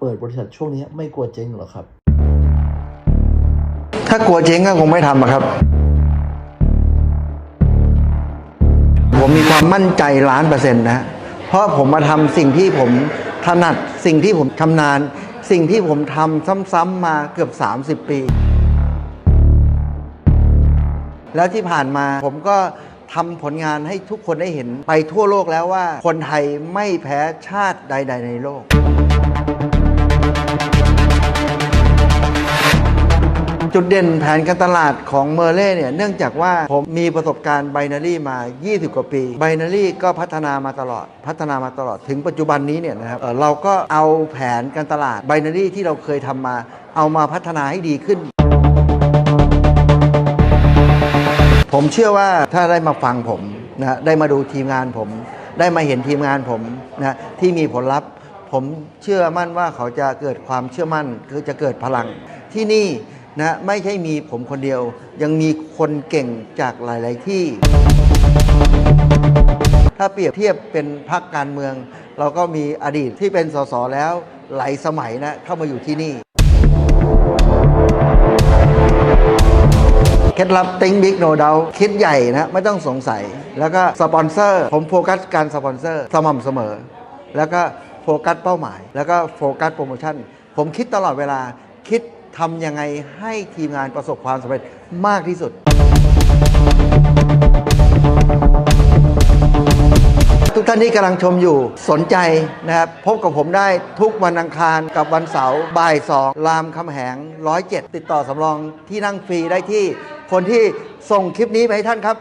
เปิดบริษัทช่วงนี้ไม่กลัวเจ๊งหรอครับ ถ้ากลัวเจ๊งก็คงไม่ทำอะครับ ผมมีความมั่นใจล้านเปอร์เซ็นต์นะ เพราะผมมาทำสิ่งที่ผมถนัดสิ่งที่ผมชำนาญ สิ่งที่ผมทำซ้ำๆมาเกือบ 30 ปี แล้วที่ผ่านมาผมก็ทำผลงานให้ทุกคนได้เห็นไปทั่วโลกแล้วว่า คนไทยไม่แพ้ชาติใด ๆ ในโลก จุดเด่นแผนการตลาดของเมอร์เล่เนี่ยเนื่องจากว่าผมมีประสบการณ์ไบนารี่มา 20 กว่าปีไบนารี่ก็พัฒนามาตลอดพัฒนามาตลอดถึงปัจจุบันนี้เนี่ยนะครับเเราก็เอาแผนการตลาดไบนารี่ที่เราเคยทำมา เอามาพัฒนาให้ดีขึ้น ผมเชื่อว่าถ้าได้มาฟังผมนะได้มาดูทีมงานผม ได้มาเห็นทีมงานผมนะที่มีผลลัพธ์ ผมเชื่อมั่นว่าเขาจะเกิดความเชื่อมั่นคือจะเกิดพลังที่นี่ นะไม่ใช่มีผมคนเดียว ยังมีคนเก่งจากหลาย ๆ ที่ ถ้าเปรียบเทียบเป็นพรรคการเมือง เราก็มีอดีตที่เป็นสสแล้วหลายสมัยนะเข้ามาอยู่ที่นี่เคล็ดลับติ้งบิ๊กโนดาคิดใหญ่นะ ไม่ต้องสงสัย แล้วก็สปอนเซอร์ ผมโฟกัสการสปอนเซอร์สม่ำเสมอ แล้วก็โฟกัสเป้าหมาย แล้วก็โฟกัสโปรโมชั่น ผมคิดตลอดเวลาคิด ทำยังไงให้ทีมงานประสบความสำเร็จมากที่สุด ทุกท่านที่กำลังชมอยู่สนใจนะครับ พบกับผมได้ทุกวันอังคารกับวันเสาร์บ่ายสองรามคำแหง 107 ติดต่อสำรองที่นั่งฟรีได้ที่คนที่ส่งคลิปนี้ไปให้ท่านครับ